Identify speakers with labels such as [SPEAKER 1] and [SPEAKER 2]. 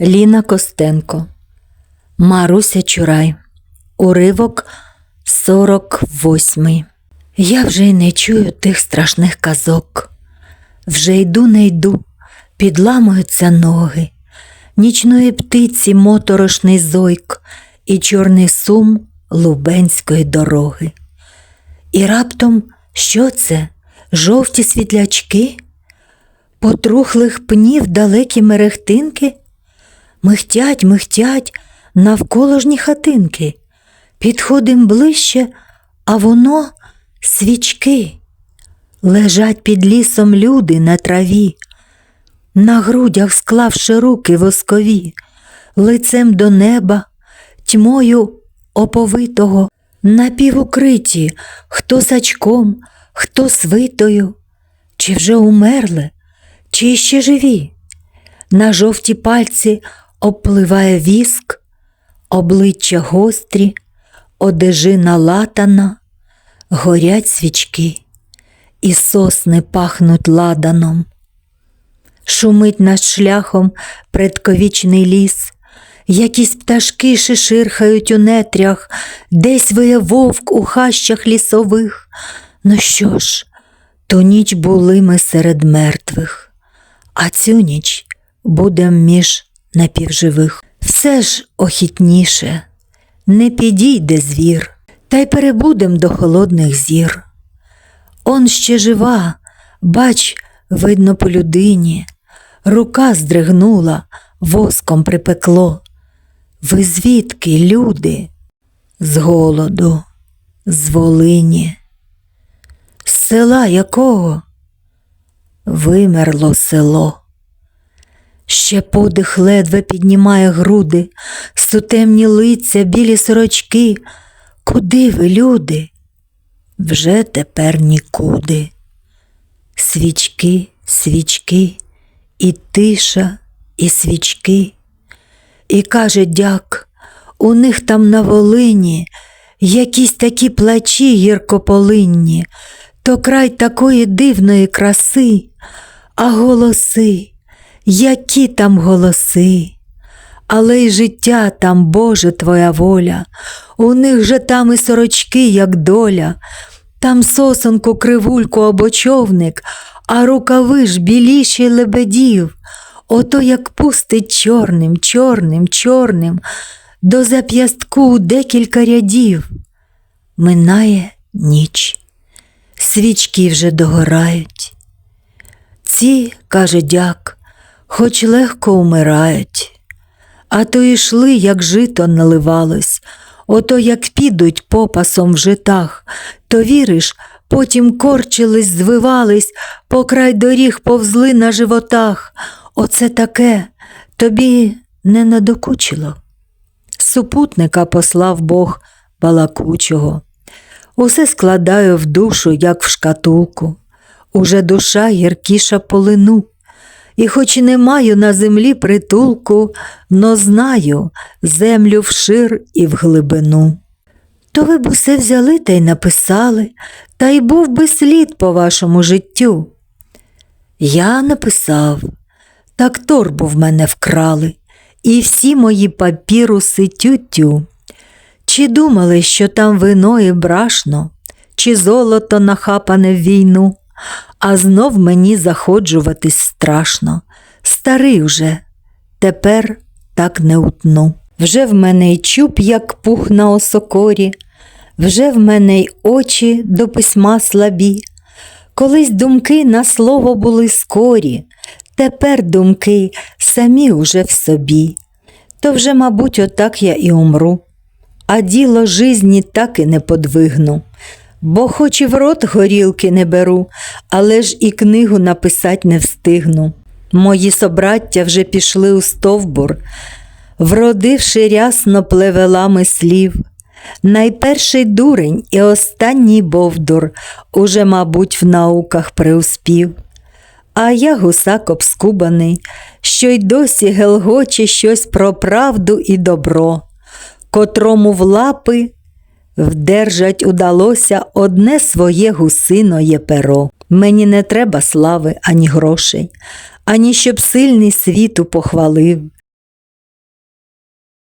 [SPEAKER 1] Ліна Костенко, Маруся Чурай, уривок 48. Я вже й не чую тих страшних казок. Вже йду, не йду, підламуються ноги, нічної птиці моторошний зойк і чорний сум лубенської дороги. І раптом що це? Жовті світлячки? Потрухлих пнів далекі мерехтинки? Михтять, михтять навколожні хатинки. Підходим ближче, а воно свічки. Лежать під лісом люди на траві, на грудях склавши руки воскові, лицем до неба, тьмою оповитого, напівукриті, хто сачком, хто свитою, чи вже умерли, чи ще живі. На жовті пальці обпливає віск, обличчя гострі, одежина латана, горять свічки, і сосни пахнуть ладаном. Шумить над шляхом предковічний ліс, якісь пташки шиширхають у нетрях, десь виє вовк у хащах лісових. Ну що ж, ту ніч були ми серед мертвих, а цю ніч будем між напівживих. Все ж охітніше, не підійде звір, та й перебудем до холодних зір. Он ще жива, бач, видно по людині, рука здригнула, воском припекло. Ви звідки, люди? З голоду, з Волині. З села якого? Вимерло село. Ще подих ледве піднімає груди, сутемні лиця, білі сорочки. Куди ви, люди? Вже тепер нікуди. Свічки, свічки, і тиша, і свічки. І каже дяк, у них там на Волині якісь такі плачі гіркополинні, то край такої дивної краси, а голоси, які там голоси. Але й життя там, Боже, Твоя воля, у них же там і сорочки, як доля, там сосонку, кривульку або човник, а рукави ж біліші лебедів, ото як пустить чорним, чорним, чорним, до зап'ястку декілька рядів. Минає ніч, свічки вже догорають. Ці, каже дяк, хоч легко умирають, а то йшли, як жито наливалось, ото як підуть попасом в житах, то віриш, потім корчились, звивались, по край доріг повзли на животах. Оце таке тобі не надокучило. Супутника послав Бог балакучого. Усе складаю в душу, як в шкатулку, уже душа гіркіша полину. І хоч не маю на землі притулку, но знаю землю вшир і в глибину. То ви б усе взяли та й написали, та й був би слід по вашому життю. Я написав, так торбу в мене вкрали, і всі мої папіруси тютю. Чи думали, що там вино і брашно, чи золото нахапане в війну, а знов мені заходжуватись страшно. Старий вже, тепер так не утну. Вже в мене й чуб, як пух на осокорі, вже в мене й очі до письма слабі. Колись думки на слово були скорі, тепер думки самі уже в собі. То вже, мабуть, отак я і умру, а діло жизні так і не подвигну. Бо хоч і в рот горілки не беру, але ж і книгу написать не встигну. Мої собраття вже пішли у стовбур, вродивши рясно плевелами слів. Найперший дурень і останній бовдур уже, мабуть, в науках преуспів. А я гусак обскубаний, що й досі гелгоче щось про правду і добро, котрому в лапи вдержать удалося одне своє гусиноє перо. Мені не треба слави ані грошей, ані щоб сильний світу похвалив.